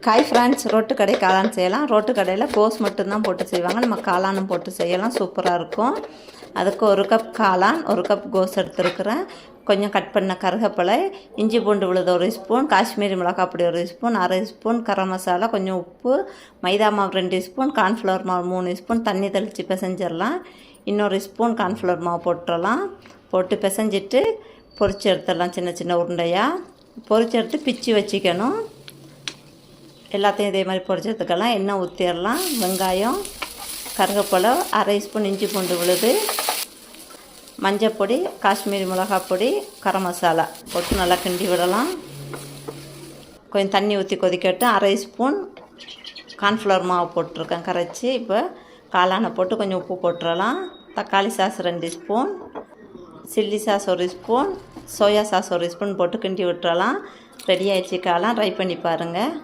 காய் France road கடை காளான் செய்யலாம். ரோட்டு கடையில் கோஸ் மட்டும்தான் போட்டு செய்வாங்க. நம்ம காளானும் போட்டு செய்யலாம். சூப்பராக இருக்கும். அதுக்கு ஒரு கப் காளான் ஒரு கப் கோஸ் எடுத்துருக்குறேன். கொஞ்சம் கட் பண்ண கருகப்பிலை இஞ்சி பூண்டு விழுது ஒரு ஸ்பூன் காஷ்மீரி மிளகாய் பொடி ஒரு ஸ்பூன் அரை ஸ்பூன் கரம் மசாலா கொஞ்சம் உப்பு மைதா மாவு ரெண்டு ஸ்பூன் கார்ன்ஃப்ளவர் மாவு மூணு ஸ்பூன் தண்ணி தெளித்து பிசைஞ்சிடலாம். இன்னொரு ஸ்பூன் கார்ன்ஃப்ளவர் மாவு போட்டுடலாம். போட்டு பிசைஞ்சிட்டு பொரிச்சு எடுத்துடலாம். சின்ன சின்ன உருண்டையாக பொரிச்சு எடுத்து பிச்சு வச்சுக்கணும். எல்லாத்தையும் இதே மாதிரி பொரிச்சு எண்ணெய் ஊற்றிடலாம் வெங்காயம் கருவேப்பிலை அரை ஸ்பூன் இஞ்சி பூண்டு விழுது மஞ்சப்பொடி காஷ்மீரி மிளகாய் பொடி கரம் மசாலா போட்டு நல்லா கிண்டி விடலாம். கொஞ்சம் தண்ணி ஊற்றி கொதிக்கட்டும். அரை ஸ்பூன் கார்ன்ஃப்ளவர் மாவு போட்டிருக்கேன். கரைச்சி இப்போ காளானை போட்டு கொஞ்சம் உப்பு போட்டுறலாம். தக்காளி சாஸ் ரெண்டு ஸ்பூன் சில்லி சாஸ் ஒரு ஸ்பூன் சோயா சாஸ் ஒரு ஸ்பூன் போட்டு கிண்டி விட்டுறலாம். ரெடி ஆயிடுச்சு காளான். ட்ரை பண்ணி பாருங்கள்